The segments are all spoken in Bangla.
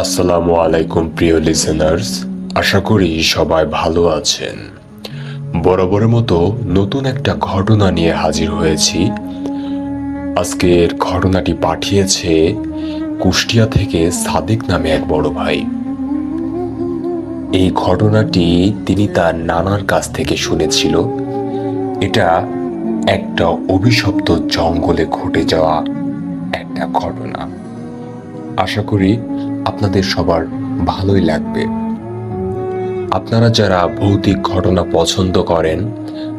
আসসালামু আলাইকুম, প্রিয় লিসেনার্স আশা করি সবাই ভালো আছেন। বরাবরের মতো নতুন একটা ঘটনা নিয়ে হাজির হয়েছি। আজকের ঘটনাটি পাঠিয়েছে কুষ্টিয়া থেকে সাদিক নামে এক বড় ভাই। এই ঘটনাটি তিনি তার নানার কাছ থেকে শুনেছিল। এটা একটা অভিশপ্ত জঙ্গলে ঘটে যাওয়া একটা ঘটনা। আশা করি আপনাদের সবার ভালোই লাগবে। আপনারা যারা ভৌতিক ঘটনা পছন্দ করেন,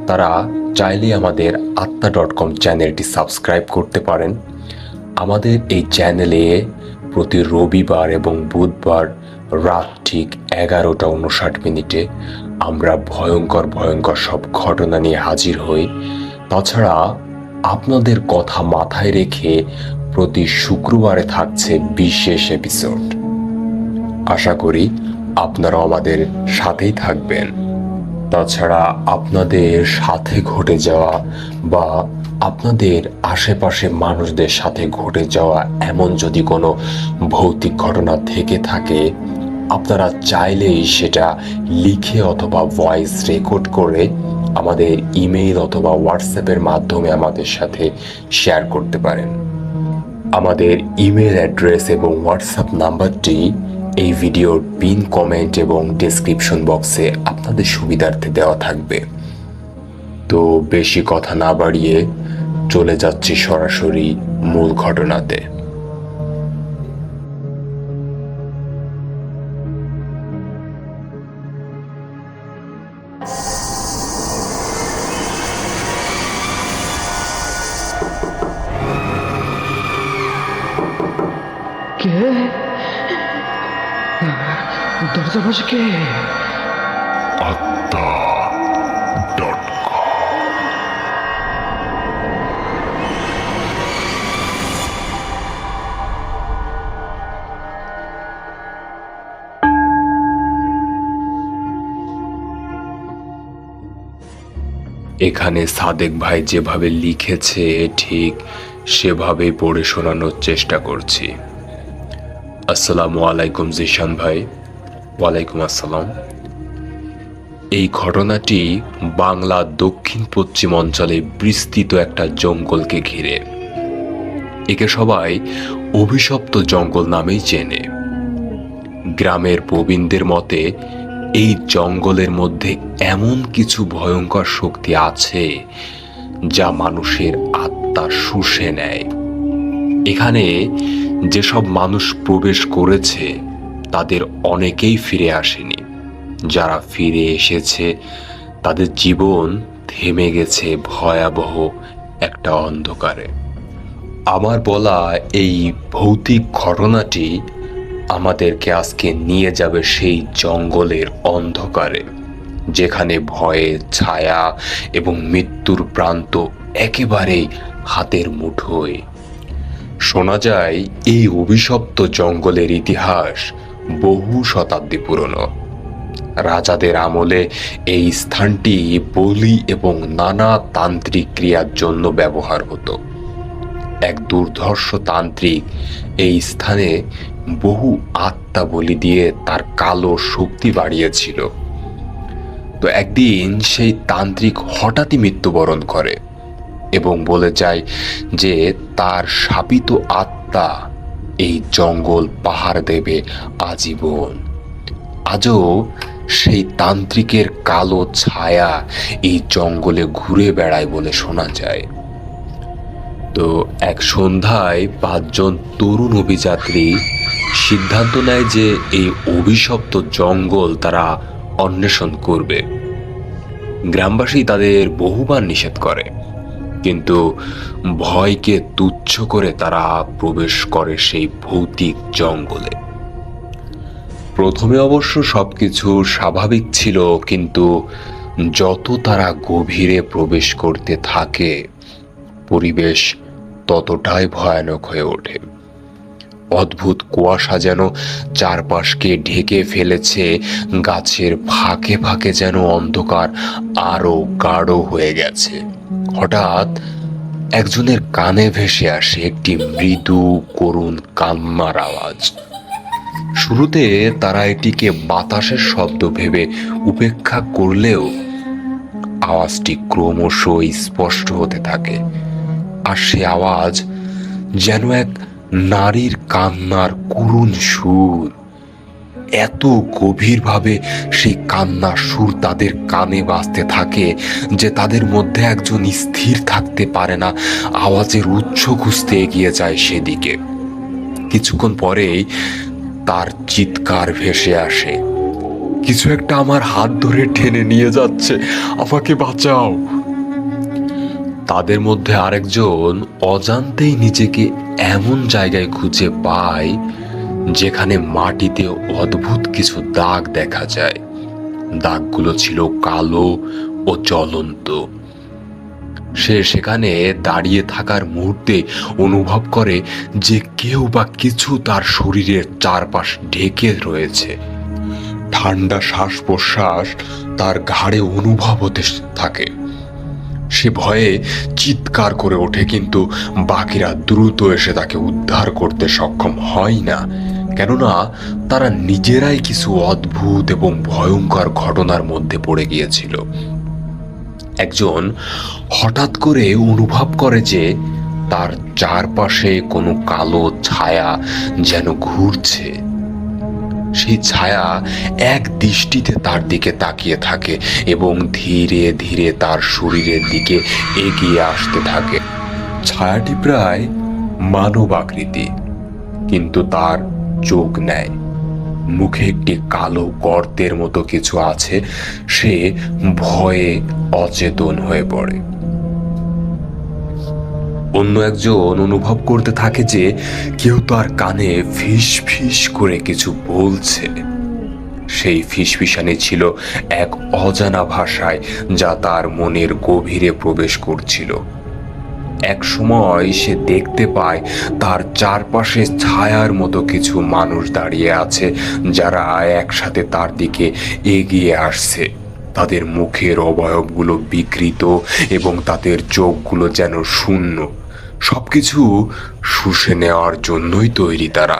তারা চাইলে আমাদের আত্মা ডট কম চ্যানেলটি সাবস্ক্রাইব করতে পারেন। আমাদের এই চ্যানেলে প্রতি রবিবার এবং বুধবার রাত ঠিক এগারোটা উনষাট মিনিটে আমরা ভয়ঙ্কর ভয়ঙ্কর সব ঘটনা নিয়ে হাজির হই। তাছাড়া আপনাদের কথা মাথায় রেখে প্রতি শুক্রবারে থাকছে বিশেষ এপিসোড আশা করি আপনারাও আমাদের সাথেই থাকবেন। তাছাড়া আপনাদের সাথে ঘটে যাওয়া বা আপনাদের আশেপাশে মানুষদের সাথে ঘটে যাওয়া এমন যদি কোনো ভৌতিক ঘটনা থেকে থাকে, আপনারা চাইলেই সেটা লিখে অথবা ভয়েস রেকর্ড করে আমাদের ইমেইল অথবা হোয়াটসঅ্যাপের মাধ্যমে আমাদের সাথে শেয়ার করতে পারেন। আমাদের ইমেল অ্যাড্রেস এবং হোয়াটসঅ্যাপ নাম্বারটি এই ভিডিওর পিন কমেন্ট এবং ডেসক্রিপশন বক্সে আপনাদের সুবিধার্থে দেওয়া থাকবে। তো বেশি কথা না বাড়িয়ে চলে যাচ্ছি সরাসরি মূল ঘটনাতে। কে? এখানে সাদেক ভাই যেভাবে লিখেছে, ঠিক সেভাবেই পড়ে শোনানোর চেষ্টা করছি। আসসালামু আলাইকুম জিশান ভাই। ওয়ালাইকুম আসসালাম। এই ঘটনাটি বাংলা দক্ষিণ পশ্চিম অঞ্চলে বিস্তৃত একটা জঙ্গলকে ঘিরে। একে সবাই অভিশপ্ত জঙ্গল নামেই চেনে। গ্রামের প্রবীণদের মতে, এই জঙ্গলের মধ্যে এমন কিছু ভয়ঙ্কর শক্তি আছে যা মানুষের আত্মা শুষে নেয়। এখানে যেসব মানুষ প্রবেশ করেছে তাদের অনেকেই ফিরে আসেনি। যারা ফিরে এসেছে, তাদের জীবন থেমে গেছে ভয়াবহ একটা অন্ধকারে। আমার বলা এই ভৌতিক ঘটনাটি আমাদেরকে আজকে নিয়ে যাবে সেই জঙ্গলের অন্ধকারে, যেখানে ভয়ে ছায়া এবং মৃত্যুর প্রান্ত একেবারেই হাতের মুঠোয়। শোনা যায়, এই অভিশপ্ত জঙ্গলের ইতিহাস বহু শতাব্দী পুরনো। রাজাদের আমলে এই স্থানটি বলি এবং নানা তান্ত্রিক ক্রিয়ার জন্য ব্যবহার হতো। এক দুর্ধর্ষ তান্ত্রিক এই স্থানে বহু আত্মা বলি দিয়ে তার কালো শক্তি বাড়িয়েছিল। তো একদিন সেই তান্ত্রিক হঠাৎই মৃত্যুবরণ করে এবং বলে যায় যে তার শাপিত আত্মা এই জঙ্গল পাহাড় দেবে আজীবন। আজও সেই তান্ত্রিকের কালো ছায়া এই জঙ্গলে ঘুরে বেড়ায় বলে শোনা যায়। তো এক সন্ধ্যায় পাঁচজন তরুণ অভিযাত্রী সিদ্ধান্ত নেয় যে এই অভিশপ্ত জঙ্গল তারা অন্বেষণ করবে। গ্রামবাসী তাদের বহুবার নিষেধ করে। কিন্তু ভয়কে তুচ্ছ করে তারা প্রবেশ করে সেই ভৌতিক জঙ্গলে। প্রথমে অবশ্য সবকিছু স্বাভাবিক ছিল, কিন্তু যত তারা গভীরে প্রবেশ করতে থাকে, পরিবেশ ততটাই ভয়ানক হয়ে ওঠে। অদ্ভুত কুয়াশা যেন চারপাশকে ঢেকে ফেলেছে। গাছের ফাঁকে ফাঁকে যেন অন্ধকার আরও গাঢ় হয়ে গেছে। হঠাৎ একজনের কানে ভেসে আসে একটি মৃদু করুণ কান্নার আওয়াজ। শুরুতে তারা এটিকে বাতাসের শব্দ ভেবে উপেক্ষা করলেও আওয়াজটি ক্রমশই স্পষ্ট হতে থাকে। আর সে আওয়াজ যেন এক নারীর কান্নার করুণ সুর। এত গভীরভাবে সেই কান্নার সুর তাদের কানে বাজতে থাকে যে তাদের মধ্যে একজন স্থির থাকতে পারে না, আওয়াজের উৎস খুঁজতে এগিয়ে যায় সেদিকে। কিছুক্ষণ পরেই তার চিৎকার ভেসে আসে। কিছু একটা আমার হাত ধরে টেনে নিয়ে যাচ্ছে, আমাকে বাঁচাও। তাদের মধ্যে আরেকজন অজান্তেই নিজেকে এমন জায়গায় খুঁজে পায় যেখানে মাটিতে অদ্ভুত কিছু দাগ দেখা যায়। দাগগুলো ছিল কালো ও জ্বলন্ত। সে সেখানে দাঁড়িয়ে থাকার মুহূর্তে অনুভব করে যে কেউ বা কিছু তার শরীরের চারপাশ ঢেকে রয়েছে। ঠান্ডা শ্বাস প্রশ্বাস তার ঘাড়ে অনুভব হতে থাকে। সে ভয়ে চিৎকার করে ওঠে, কিন্তু বাকিরা দ্রুত এসে তাকে উদ্ধার করতে সক্ষম হয় না। কেননা তারা নিজেরাই কিছু অদ্ভুত এবং ভয়ঙ্কর ঘটনার মধ্যে পড়ে গিয়েছিল। একজন হঠাৎ করে অনুভব করে যে তার চারপাশে কোনো কালো ছায়া যেন ঘুরছে। সেই ছায়া এক দৃষ্টিতে তার দিকে তাকিয়ে থাকে এবং ধীরে ধীরে তার শরীরের দিকে এগিয়ে আসতে থাকে। ছায়াটি প্রায় মানব আকৃতি, কিন্তু তার চোখ নেয়। মুখে একটি কালো গর্তের মতো কিছু আছে, সে ভয়ে অচেতন হয়ে পড়ে। অন্য একজন অনুভব করতে থাকে যে কেউ তার কানে ফিস ফিস করে কিছু বলছে। সেই ফিসফিসানি ছিল এক অজানা ভাষায় যা তার মনের গভীরে প্রবেশ করছিল। এক সময় সে দেখতে পায় তার চারপাশে ছায়ার মতো কিছু মানুষ দাঁড়িয়ে আছে যারা একসাথে তার দিকে এগিয়ে আসছে। তাদের মুখের অবয়বগুলো বিকৃত এবং তাদের চোখগুলো যেন শূন্য। সবকিছু শুষে নেওয়ার জন্যই তৈরি তারা।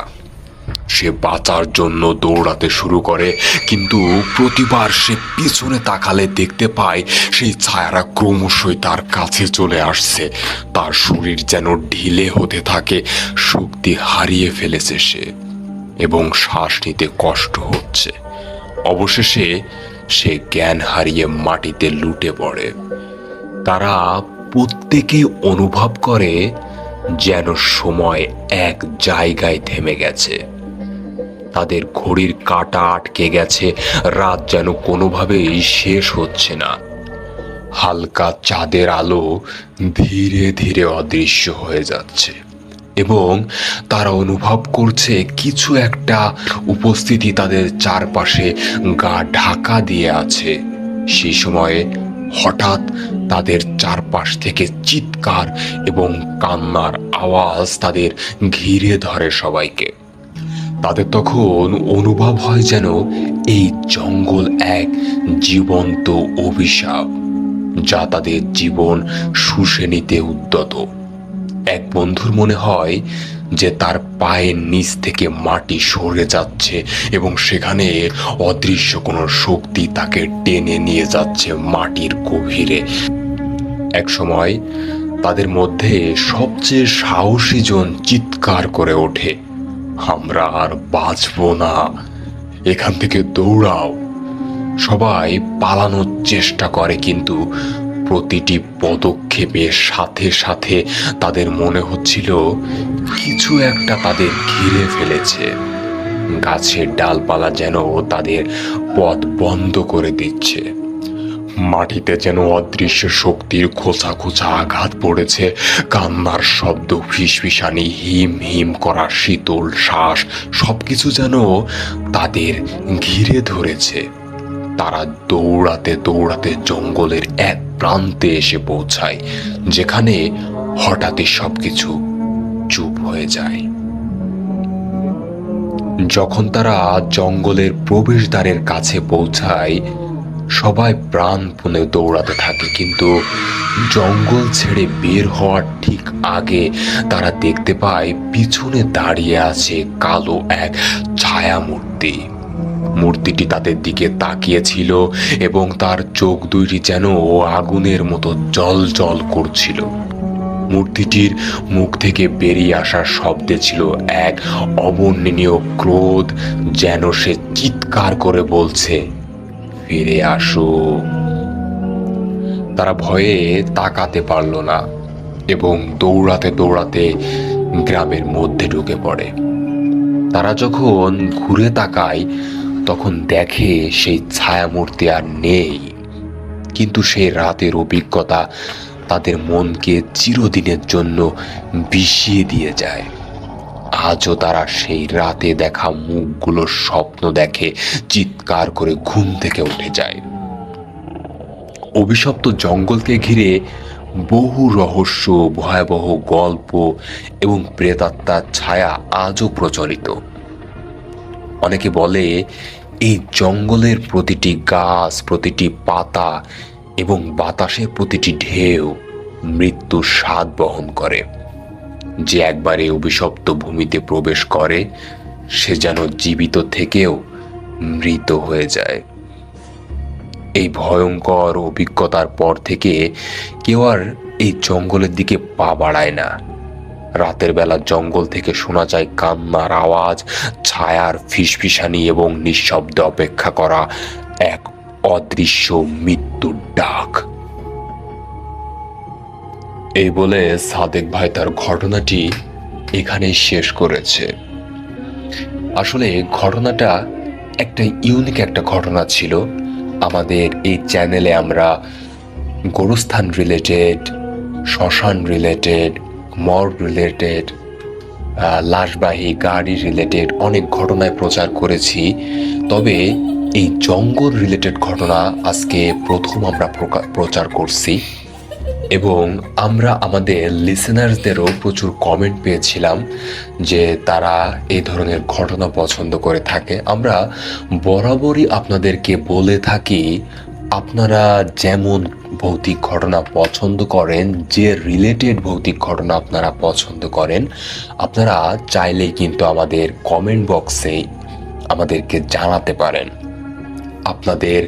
সে বাঁচার জন্য দৌড়াতে শুরু করে, কিন্তু প্রতিবার সে পিছনে তাকালে দেখতে পায়, সেই ছায়ারা ক্রমশই তার কাছে চলে আসছে। তার শরীর যেন ঢিলে হতে থাকে, শক্তি হারিয়ে ফেলেছে সে, এবং শ্বাস নিতে কষ্ট হচ্ছে। অবশেষে সে জ্ঞান হারিয়ে মাটিতে লুটে পড়ে। তারা প্রত্যেকে অনুভব করে যেন সময় এক জায়গায় থেমে গেছে। তাদের ঘড়ির কাঁটা আটকে গেছে, রাত যেন কোনোভাবেই শেষ হচ্ছে না। হালকা চাঁদের আলো ধীরে ধীরে অদৃশ্য হয়ে যাচ্ছে। এবং তারা অনুভব করছে কিছু একটা উপস্থিতি তাদের চারপাশে গা ঢাকা দিয়ে আছে। সেই সময়ে হঠাৎ তাদের চারপাশ থেকে চিৎকার এবং কান্নার আওয়াজ তাদের ঘিরে ধরে সবাইকে। তাদের তখন অনুভব হয় যেন এই জঙ্গল এক জীবন্ত অভিশাপ, যা তাদের জীবন শুষে নিতে উদ্যত। এক বন্ধুর মনে হয় যে তার পায়ের নিচ থেকে মাটি সরে যাচ্ছে এবং সেখানে অদৃশ্য কোনো শক্তি তাকে টেনে নিয়ে যাচ্ছে মাটির গভীরে। এক সময় তাদের মধ্যে সবচেয়ে সাহসী জন চিৎকার করে ওঠে, আমরা আর বাঁচবো না, এখান থেকে দৌড়াও। সবাই পালানোর চেষ্টা করে কিন্তু প্রতিটি পদক্ষেপের সাথে সাথে তাদের মনে হচ্ছিল কিছু একটা তাদের ঘিরে ফেলেছে। গাছের ডালপালা যেন তাদের পথ বন্ধ করে দিচ্ছে। মাটিতে যেন অদৃশ্য শক্তির খোঁচা খোঁচা আঘাত পড়েছে। কান্নার শব্দ, ফিসফিসানি, হিম হিম করা শীতল শ্বাস, সবকিছু যেন তাদের ঘিরে ধরেছে। তারা দৌড়াতে দৌড়াতে জঙ্গলের এক প্রান্তে এসে পৌঁছায়, যেখানে হঠাৎই সবকিছু চুপ হয়ে যায়। যখন তারা জঙ্গলের প্রবেশদ্বারের কাছে পৌঁছায়, সবাই প্রাণপণে দৌড়াতে থাকে, কিন্তু জঙ্গল ছেড়ে বের হওয়ার ঠিক আগে তারা দেখতে পায়, পিছনে দাঁড়িয়ে আছে কালো এক ছায়া মূর্তি মূর্তিটি তাদের দিকে তাকিয়েছিল এবং তার চোখ দুইটি যেন ও আগুনের মতো জল জল করছিল। মূর্তিটির মুখ থেকে বেরিয়ে আসার শব্দে ছিল এক অবর্ণনীয় ক্রোধ, যেন সে চিৎকার করে বলছে, ফিরে আসো। তারা ভয়ে তাকাতে পারল না এবং দৌড়াতে দৌড়াতে গ্রামের মধ্যে ঢুকে পড়ে। তারা যখন ঘুরে তাকায়, তখন দেখে সেই ছায়ামূর্তি আর নেই। কিন্তু সেই রাতের অভিজ্ঞতা তাদের মনকে চিরদিনের জন্য বিষিয়ে দিয়ে যায়। আজও তারা সেই রাতে দেখা মুখগুলোর স্বপ্ন দেখে, চিৎকার করে ঘুম থেকে উঠে যায়। অভিশপ্ত জঙ্গলকে ঘিরে বহু রহস্য, ভয়াবহ গল্প এবং প্রেতাত্মার ছায়া আজও প্রচলিত। অনেকে বলে, এই জঙ্গলের প্রতিটি গাছ, প্রতিটি পাতা এবং বাতাসে প্রতিটি ঢেউ মৃত্যুর স্বাদ বহন করে। যে একবারে অভিশপ্ত ভূমিতে প্রবেশ করে, সে যেন জীবিত থেকেও মৃত হয়ে যায়। এই ভয়ঙ্কর অভিজ্ঞতার পর থেকে কেউ আর এই জঙ্গলের দিকে পা বাড়ায় না। রাতের বেলা জঙ্গল থেকে শোনা যায় কান্নার আওয়াজ, ছায়ার ফিসফিসানি এবং নিঃশব্দে অপেক্ষা করা এক অদৃশ্য মৃত্যুর ডাক। এই বলে সাদেক ভাই তার ঘটনাটি এখানেই শেষ করেছে। আসলে ঘটনাটা একটা ইউনিক একটা ঘটনা ছিল। আমাদের এই চ্যানেলে আমরা গোরুস্থান রিলেটেড শ্মশান রিলেটেড মর রিলেটেড লাশবাহী, গাড়ি রিলেটেড অনেক ঘটনায় প্রচার করেছি। তবে এই জঙ্গল রিলেটেড ঘটনা আজকে প্রথম আমরা প্রচার করছি। এবং আমরা আমাদের লিসেনার্সদেরও প্রচুর কমেন্ট পেয়েছিলাম যে তারা এই ধরনের ঘটনা পছন্দ করে থাকে। আমরা বরাবরই আপনাদেরকে বলে থাকি, আপনারা যেমন ভৌতিক ঘটনা পছন্দ করেন, যে রিলেটেড ভৌতিক ঘটনা আপনারা পছন্দ করেন, আপনারা চাইলেই কিন্তু আমাদের কমেন্ট বক্সে আমাদেরকে জানাতে পারেন। আপনাদের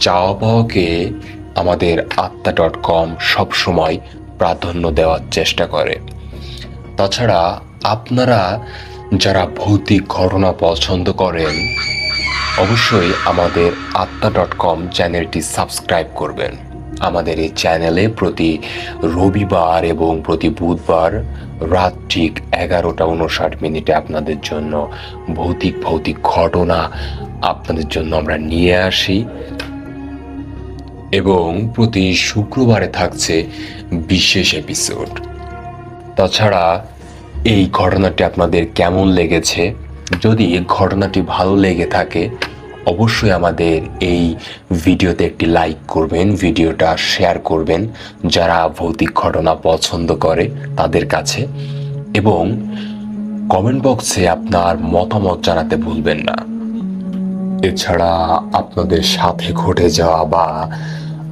চাওয়া পাওয়াকে আমাদের আত্মা ডট কম সবসময় প্রাধান্য দেওয়ার চেষ্টা করে। তাছাড়া আপনারা যারা ভৌতিক ঘটনা পছন্দ করেন, অবশ্যই আমাদের আত্মা ডট কম চ্যানেলটি সাবস্ক্রাইব করবেন। আমাদের এই চ্যানেলে প্রতি রবিবার এবং প্রতি বুধবার রাত ঠিক এগারোটা উনষাট মিনিটে আপনাদের জন্য ভৌতিক ভৌতিক ঘটনা আপনাদের জন্য আমরা নিয়ে আসি। এবং প্রতি শুক্রবারে থাকছে বিশেষ এপিসোড। তাছাড়া এই ঘটনাটি আপনাদের কেমন লেগেছে? যদি ঘটনাটি ভালো লেগে থাকে, অবশ্যই আমাদের এই ভিডিওতে একটি লাইক করবেন, ভিডিওটা শেয়ার করবেন যারা ভৌতিক ঘটনা পছন্দ করে তাদের কাছে। এবং কমেন্ট বক্সে আপনার মতামত জানাতে ভুলবেন না। এছাড়া আপনাদের সাথে ঘটে যাওয়া বা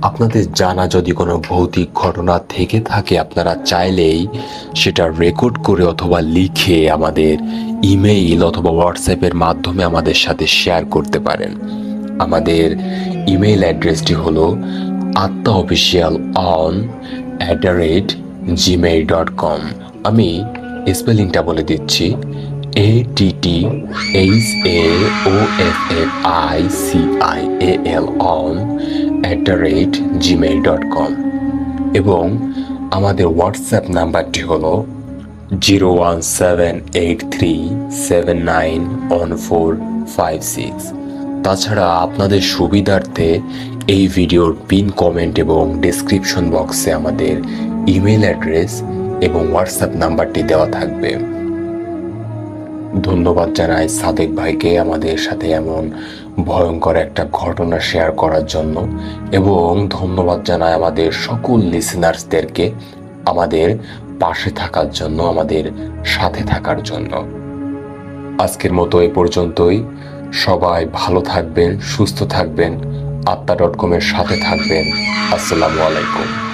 আপনাদের জানা যদি কোনো ভৌতিক ঘটনা থেকে থাকে, আপনারা চাইলেই সেটা রেকর্ড করে অথবা লিখে আমাদের ইমেইল অথবা হোয়াটসঅ্যাপের মাধ্যমে আমাদের সাথে শেয়ার করতে পারেন। আমাদের ইমেইল অ্যাড্রেসটি হলো আত্মা official on at the rate Gmail dot com আমি স্পেলিংটা বলে দিচ্ছি। A T T H A O F F I C I A L on at the rate Gmail dot com এবং আমাদের হোয়াটসঅ্যাপ নাম্বারটি হলো zero one seven eight three seven nine one four five six তাছাড়া আপনাদের সুবিধার্থে এই ভিডিওর পিন কমেন্ট এবং ডেসক্রিপশন বক্সে আমাদের ইমেল অ্যাড্রেস এবং হোয়াটসঅ্যাপ নাম্বারটি দেওয়া থাকবে। ধন্যবাদ জানাই সাদেক ভাইকে আমাদের সাথে এমন ভয়ঙ্কর একটা ঘটনা শেয়ার করার জন্য। এবং ধন্যবাদ জানাই আমাদের সকল লিসেনার্সদেরকে আমাদের পাশে থাকার জন্য, আমাদের সাথে থাকার জন্য। আজকের মতো এ পর্যন্তই। সবাই ভালো থাকবেন, সুস্থ থাকবেন। আত্মা ডট কমের সাথে থাকবেন। আসসালামু আলাইকুম।